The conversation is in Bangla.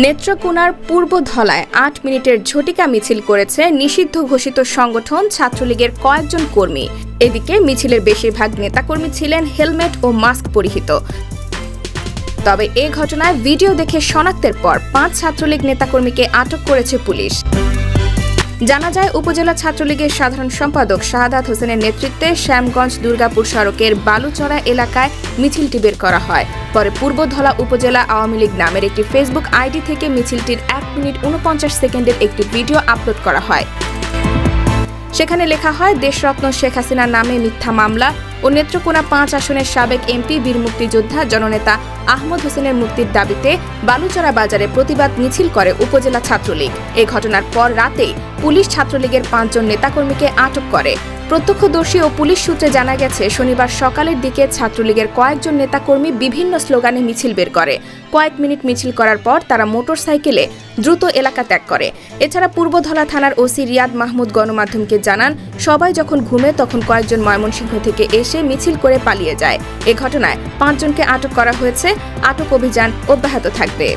নেত্রকোনার পূর্ব ধলায় আট মিনিটের ঝটিকা মিছিল করেছে নিষিদ্ধ ঘোষিত সংগঠন ছাত্রলীগের কয়েকজন কর্মী। এদিকে মিছিলের বেশিরভাগ নেতাকর্মী ছিলেন হেলমেট ও মাস্ক পরিহিত। তবে এ ঘটনায় ভিডিও দেখে শনাক্তের পর পাঁচ ছাত্রলীগ নেতাকর্মীকে আটক করেছে পুলিশ। জানা যায়, উপজেলা ছাত্রলীগের সাধারণ সম্পাদক শাহাদাত হোসেনের নেতৃত্বে শ্যামগঞ্জ দুর্গাপুর সড়কের বালুচড়া এলাকায় মিছিলটি বের করা হয়। পরে পূর্বধলা উপজেলা আওয়ামী লীগ নামের একটি ফেসবুক আইডি থেকে মিছিলটির এক মিনিট উনপঞ্চাশ সেকেন্ডের একটি ভিডিও আপলোড করা হয়। সেখানে লেখা হয়, দেশরত্ন শেখ হাসিনার নামে মিথ্যা মামলা ও নেত্রকোনা পাঁচ আসনের সাবেক এমপি, বীর মুক্তিযোদ্ধা, জননেতা আহমদ হোসেনের মুক্তির দাবিতে বালুচরা বাজারে প্রতিবাদ মিছিল করে উপজেলা ছাত্রলীগ। এ ঘটনার পর রাতেই পুলিশ ছাত্রলীগের পাঁচজন নেতাকর্মীকে আটক করে। প্রত্যক্ষদর্শী ও পুলিশ সূত্রে জানা গেছে, শনিবার সকালের দিকে ছাত্রলীগের কয়েকজন নেতাকর্মী বিভিন্ন স্লোগানে মিছিল বের করে। কয়েক মিনিট মিছিল করার পর তারা মোটরসাইকেলে দ্রুত এলাকা ত্যাগ করে। এছাড়া পূর্বধলা থানার ওসি রিয়াদ মাহমুদ গণমাধ্যমকে জানান, সবাই যখন ঘুমে তখন কয়েকজন ময়মনসিংহ থেকে এসে মিছিল করে পালিয়ে যায়। এ ঘটনায় পাঁচজনকে আটক করা হয়েছে। আটক অভিযান অব্যাহত থাকবে।